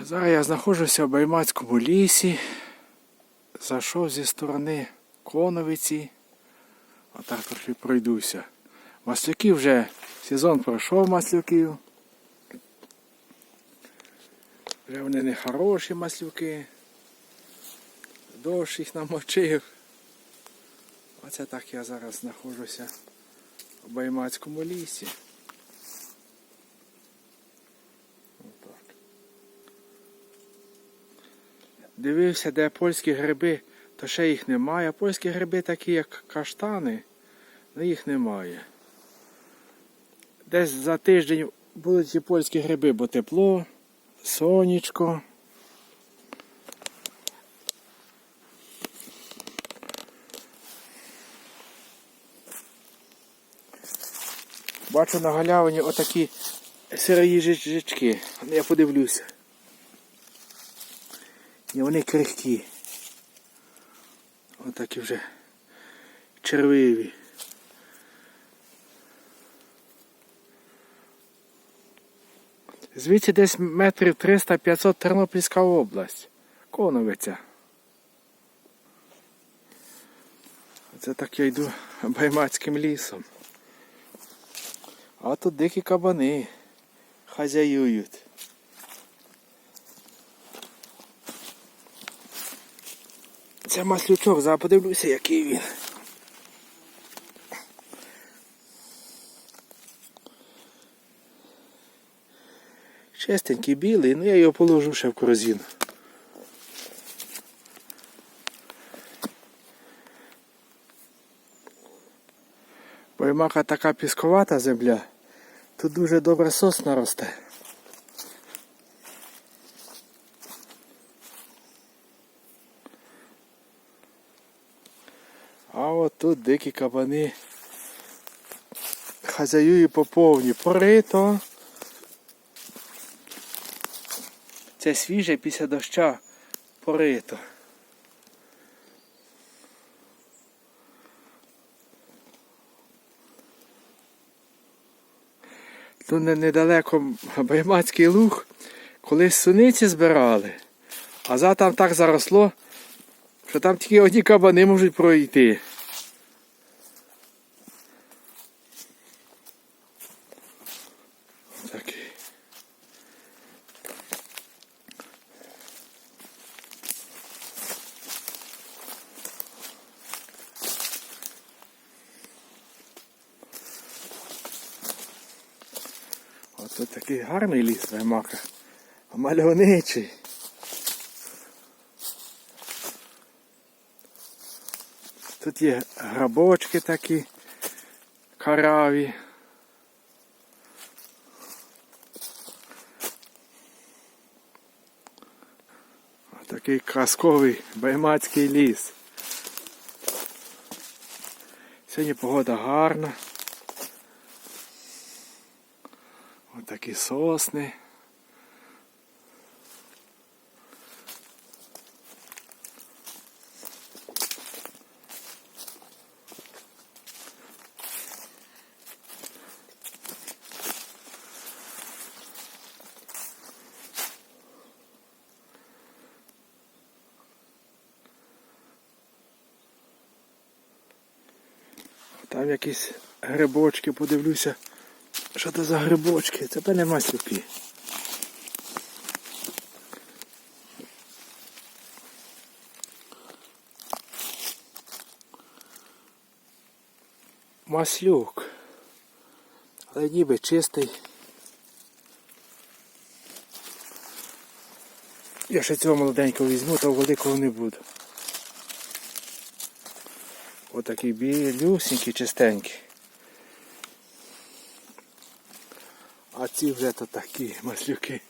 Зараз я знаходжуся в Баймацькому лісі. Зайшов зі сторони Коновиці. Отак трохи пройдуся. Маслюки вже сезон пройшов маслюків. Вже вони не хороші маслюки. Дощ їх намочив. Оце так я зараз знаходжуся в Баймацькому лісі. Дивився, де польські гриби, то ще їх немає. Польські гриби такі, як каштани, але їх немає. Десь за тиждень будуть і польські гриби, бо тепло, сонечко. Бачу на галявині отакі сирої жички. Я подивлюся. І вони крихкі. Отакі вже червиві. Звідси десь метрів 300-500 Тернопільська область. Коновиця. Оце так я йду баймацьким лісом. А тут дикі кабани хазяюють. Це маслючок, зараз подивлюся, який він. Чистенький білий, ну я його положу ще в корзину. Баймака така пісковата земля, тут дуже добре сосна росте. А от тут дикі кабани хазяюють по повні. Порито. Це свіже після доща порито. Тут недалеко Баймацький луг, колись суниці збирали, а за там так заросло, що там тільки одні кабани можуть пройти. Такий. От тут такий Ваймака. Мальовничий. Тут є грабочки такі караві. Такий казковий баймацький ліс. Сьогодні погода гарна. Ось такі сосни. Там якісь грибочки, подивлюся. Що це за грибочки? Це певне маслюки. Маслюк. Але ніби чистий. Я ще цього молоденького візьму, то великого не буду. Отакий білюсенький, чистенький. А ці вже то такі маслюки.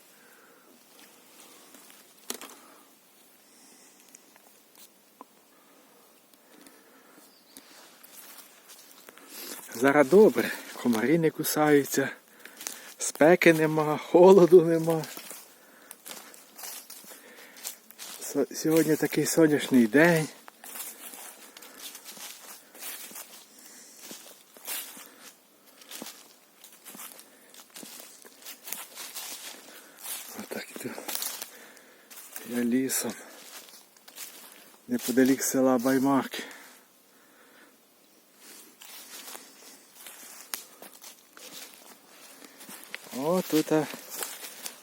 Зараз добре, комарі не кусаються, спеки нема, холоду нема. Сьогодні такий сонячний день. Отак іду. Я лісом. Неподалік села Баймак. О, тут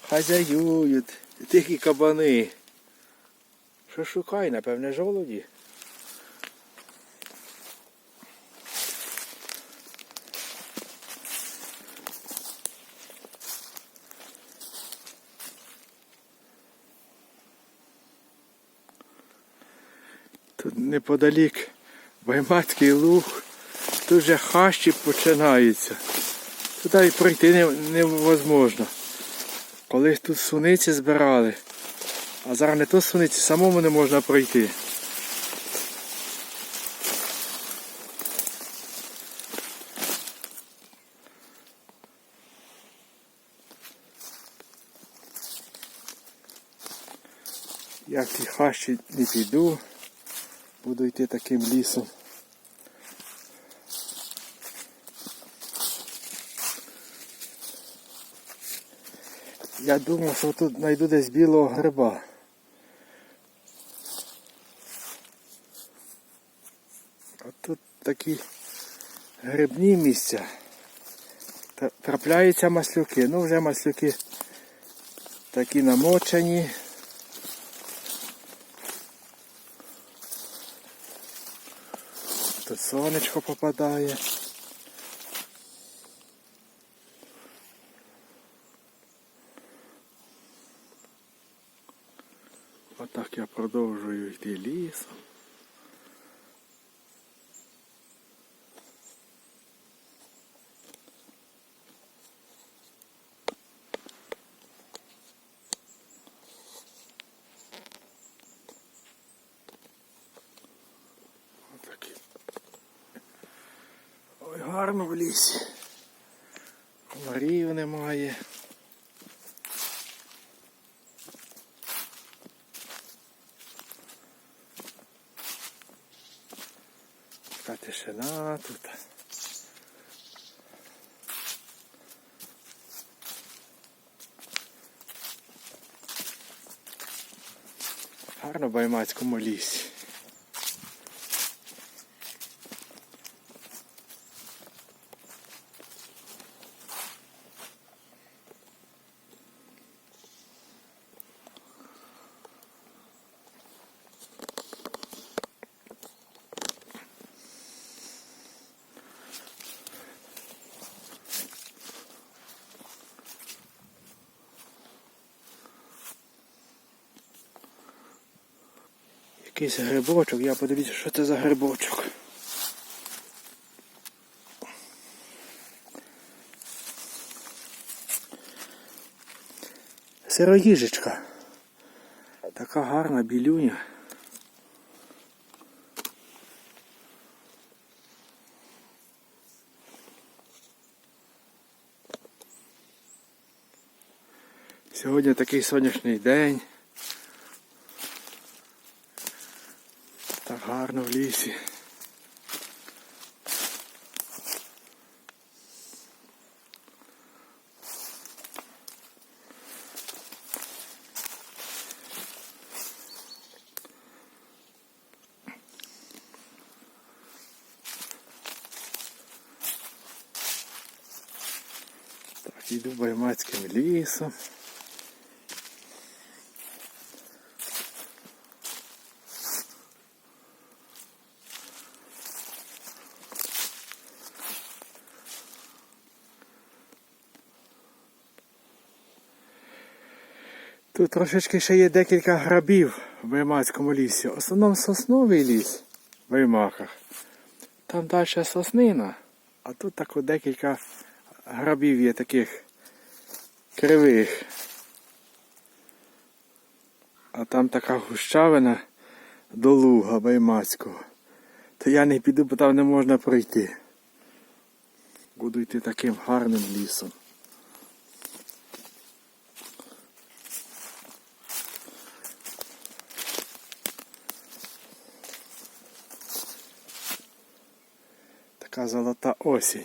хазяюють. Тихі кабани. Що шукай, напевне, жолуді. Тут неподалік Баймацький луг. Тут вже хащі починаються. Туди пройти невозможно. Колись тут суниці збирали, а зараз не то суниці, самому не можна пройти. Я в ті хащі не піду, буду йти таким лісом. Я думав, що тут знайду десь білого гриба. А тут такі грибні місця. Трапляються маслюки. Ну вже маслюки такі намочені. Тут сонечко попадає. Отак я продовжую йти лісом. Отакі. Ой, гарно в лісі. Комарів немає. Така тишина тут. Гарно в Баймацькому лісі. Якийсь грибочок, я подивіться, що це за грибочок. Сироїжечка. Така гарна білюня. Сьогодні такий сонячний день. Так гарно в лісі. Так, іду баймацьким лісом. Тут трошечки ще є декілька грабів в Ваймацькому лісі. В основному сосновий ліс в Ваймаках. Там далі соснина, а тут так декілька грабів є таких кривих. А там така гущавина до луга Ваймацького. То я не піду, бо там не можна пройти. Буду йти таким гарним лісом. Золота осінь.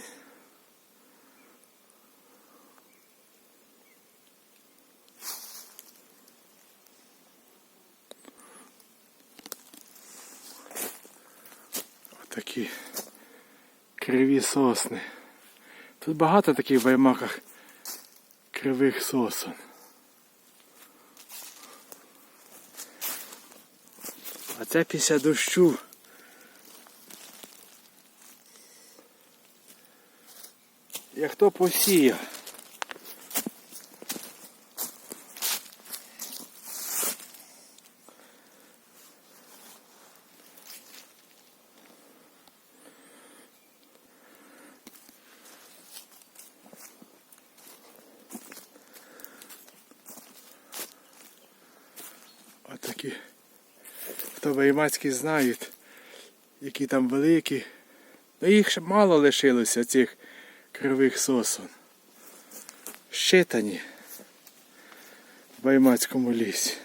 Такі криві сосни. Тут багато таких в баймаках кривих сосен. А це після дощу. Хто посіяв. Отакі. Хто виймацькі знають, які там великі. Ну їх ще мало лишилося цих кривих сосон. Щитані в Баймацькому лісі.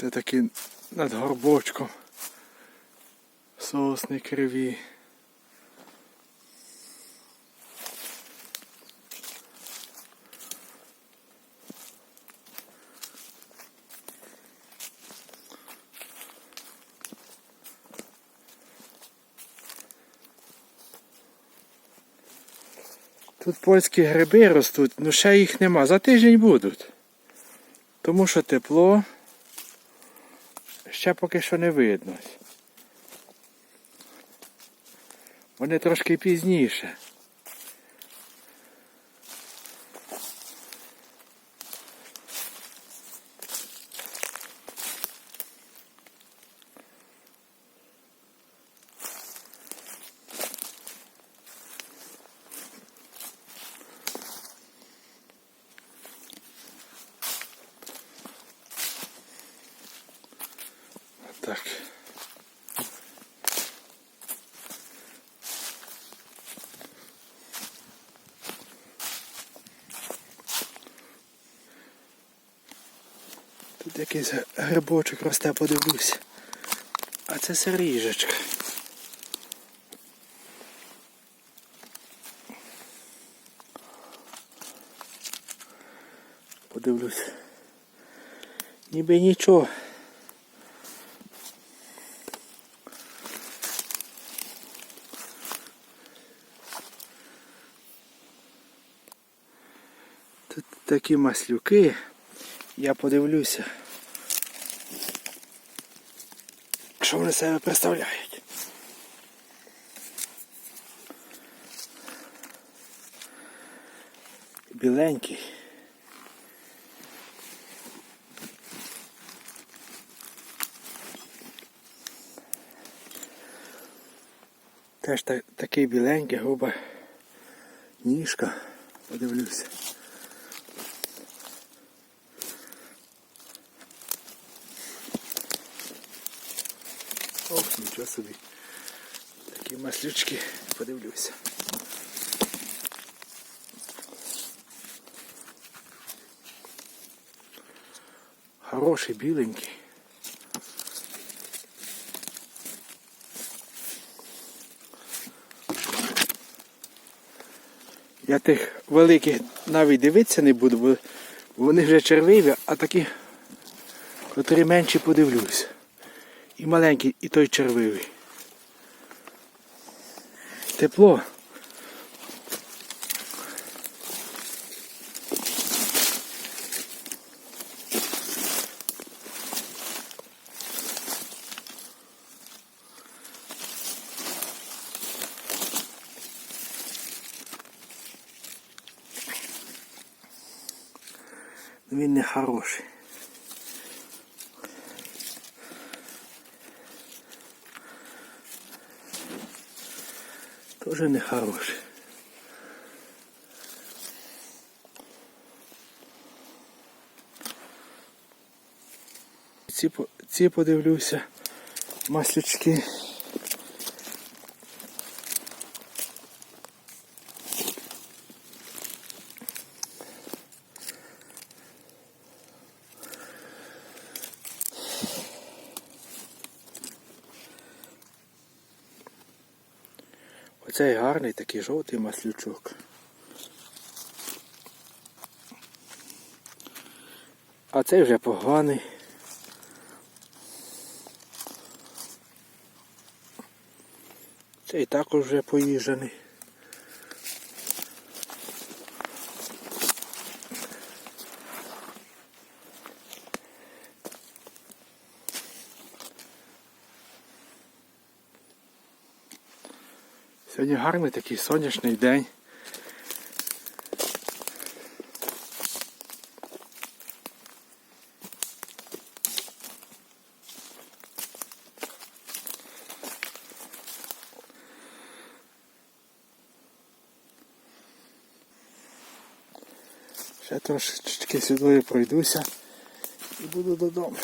Це такі над горбочком. Сосни криві. Тут польські гриби ростуть, ну ще їх нема. За тиждень будуть. Тому що тепло ще поки що не видно. Вони трошки пізніше. Так. Тут якийсь грибочок росте, подивлюсь. А це сиріжечка. Подивлюсь. Ніби нічого. Тут такі маслюки. Я подивлюся. Що вони себе представляють? Біленький. Теж та, такий біленький, груба ніжка. Подивлюся. Ох, нічого собі. Такі маслючки, подивлюся. Хороший, біленький. Я тих великих навіть дивитися не буду, бо вони вже червиві, а такі, котрі менші подивлюсь. І маленький, і той червивий. Тепло. Він не хороший. Тоже нехороший. Ці, ці подивлюся маслячки. Гарний такий жовтий маслючок. А цей вже поганий. Цей також вже поїжджений. Гарний такий сонячний день. Ще трошечки сюди пройдуся і буду додому.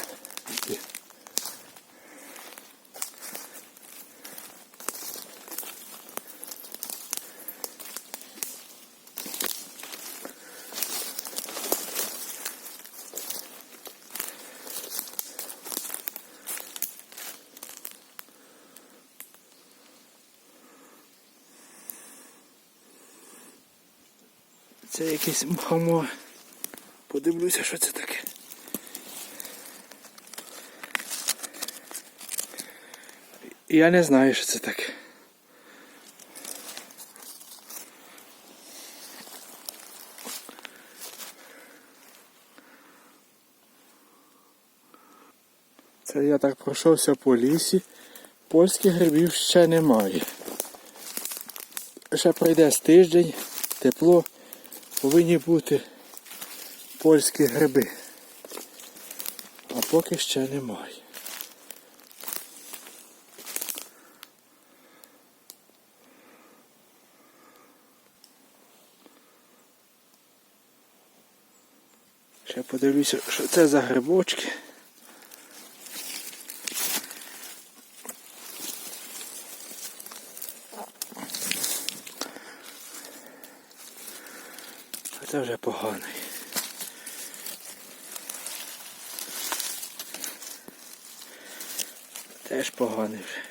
Це якийсь мухомор. Подивлюся, що це таке. Я не знаю, що це таке. Це я так пройшовся по лісі. Польських грибів ще немає. Ще пройде з тиждень, тепло, повинні бути польські гриби. А поки ще немає. Ще подивлюся, що це за грибочки. Це вже поганий. Теж поганий вже.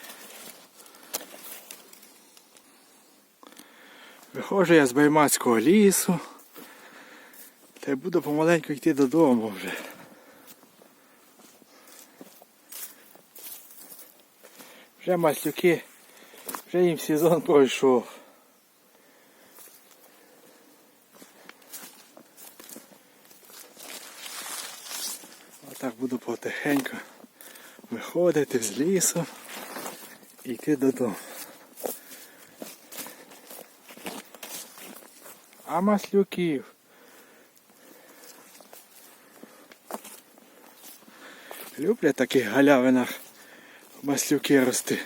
Виходжу я з Баймацького лісу. Та й буду помаленьку йти додому вже. Вже маслюки, вже їм сезон пройшов. Отак буду потихеньку виходити з лісу і йти додому. А маслюків. Люблять в таких галявинах маслюки рости.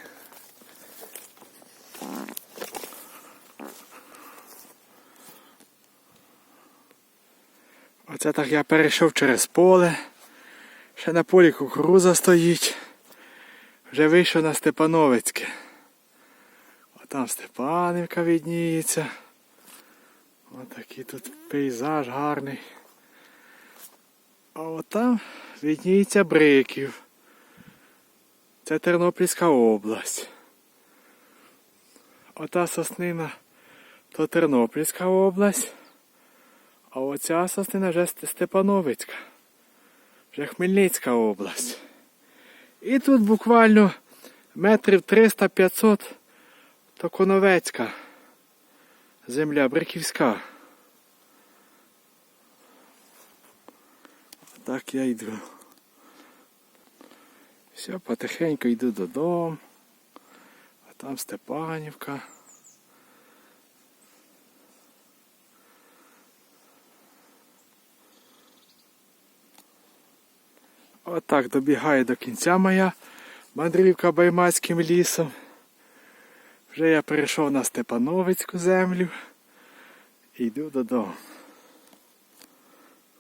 Оце так я перейшов через поле. Ще на полі кукуруза стоїть. Вже вийшов на Степановицьке. А там Степанівка відніється. Отакий тут пейзаж гарний. А от там відніється Бриків. Це Тернопільська область. Ота соснина то Тернопільська область. А оця соснина вже Ст- Степановицька. Вже Хмельницька область. І тут буквально метрів 300-500 то Коновецька земля Бриківська. Так я йду. Все, потихеньку йду додому. А там Степанівка. Отак добігає до кінця моя мандрівка Баймацьким лісом. Вже я перейшов на Степановицьку землю і йду додому.